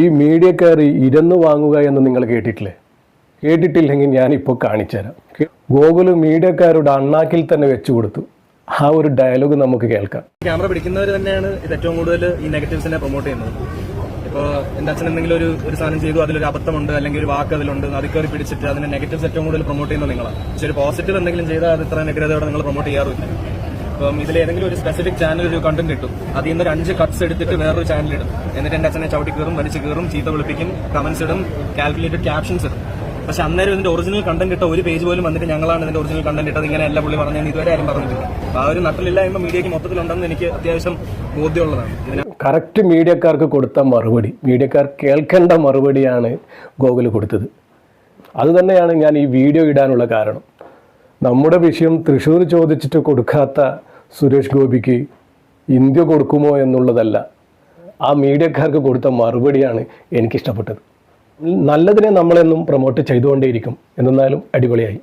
ഈ മീഡിയ കയറി ഇരുന്ന് വാങ്ങുക എന്ന് നിങ്ങൾ കേട്ടിട്ടില്ലേ? കേട്ടിട്ടില്ലെങ്കിൽ ഞാനിപ്പോൾ കാണിച്ചുതരാം. ഗോകുൽ മീഡിയക്കാരുടെ അണ്ണാക്കിൽ തന്നെ വെച്ചു കൊടുത്തു. ആ ഒരു ഡയലോഗ് നമുക്ക് കേൾക്കാം. ക്യാമറ പിടിക്കുന്നവർ തന്നെയാണ് ഇത് ഏറ്റവും കൂടുതൽ ഈ നെഗറ്റീവ്സിനെ പ്രൊമോട്ട് ചെയ്യുന്നത്. ഇപ്പോൾ എന്റെ അച്ഛൻ എന്തെങ്കിലും ഒരു ഒരു സാധനം ചെയ്തു അതിലൊരു അബദ്ധമുണ്ട് അല്ലെങ്കിൽ ഒരു വാക്ക് അതിലുണ്ട് അത് കയറി പിടിച്ചിട്ട് അതിന് നെഗറ്റീവ്സ് ഏറ്റവും കൂടുതൽ പ്രൊമോട്ട് ചെയ്യുന്നത് നിങ്ങളാണ്. പക്ഷേ ഒരു പോസിറ്റീവ് എന്തെങ്കിലും ചെയ്താൽ അത് ഇത്ര നെഗ്രതയോടെ നിങ്ങൾ പ്രൊമോട്ട് ചെയ്യാറില്ല അപ്പം ഇതിൽ ഏതെങ്കിലും ഒരു സ്പെസിഫിക് ചാനൽ ഒരു കണ്ടന്റ് കിട്ടും. അതിൽ നിന്ന് അഞ്ച് കട്ട്സ് എടുത്തിട്ട് വേറൊരു ചാനൽ ഇടും. എന്നിട്ട് എന്റെ അച്ഛനെ ചവിട്ടി കയറും വലിച്ചു കയറും ചീത്ത വിളിപ്പിക്കും കമന്റ്സ് ഇടും കാൽക്കുലേറ്റഡ് ക്യാപ്ഷൻസ് ഇടും. പക്ഷെ അന്നേരം ഇതിന്റെ ഒറിജിനൽ കണ്ടന്റ് ഇട്ട ഒരു പേജ് പോലും വന്നിട്ട് ഞങ്ങളാണ് ഇതിന്റെ ഒറിജിനൽ കണ്ടന്റ് ഇട്ടത്. ഇങ്ങനെയല്ല പുള്ളി പറഞ്ഞതെന്ന് ഇതുവരെ ആരും പറഞ്ഞിട്ടില്ല. അപ്പൊ ആ ഒരു നട്ടിലില്ലായ്മ മീഡിയക്ക് മൊത്തത്തിലുണ്ടെന്ന് എനിക്ക് അത്യാവശ്യം ബോധ്യമുള്ളതാണ്. കറക്റ്റ് മീഡിയക്കാർക്ക് കൊടുത്ത മറുപടി. മീഡിയക്കാർ കേൾക്കേണ്ട മറുപടിയാണ് ഗോകുൽ കൊടുത്തത്. അതുതന്നെയാണ് ഞാൻ ഈ വീഡിയോ ഇടാനുള്ള കാരണം. നമ്മുടെ വിഷയം തൃശ്ശൂർ ചോദിച്ചിട്ട് കൊടുക്കാത്ത സുരേഷ് ഗോപിക്ക് ഇന്ത്യ കൊടുക്കുമോ എന്നുള്ളതല്ല ആ മീഡിയക്കാർക്ക് കൊടുത്ത മറുപടിയാണ് എനിക്കിഷ്ടപ്പെട്ടത്. നല്ലതിനെ നമ്മളെന്നും പ്രൊമോട്ട് ചെയ്തുകൊണ്ടേയിരിക്കും. എന്നാലും അടിപൊളിയായി.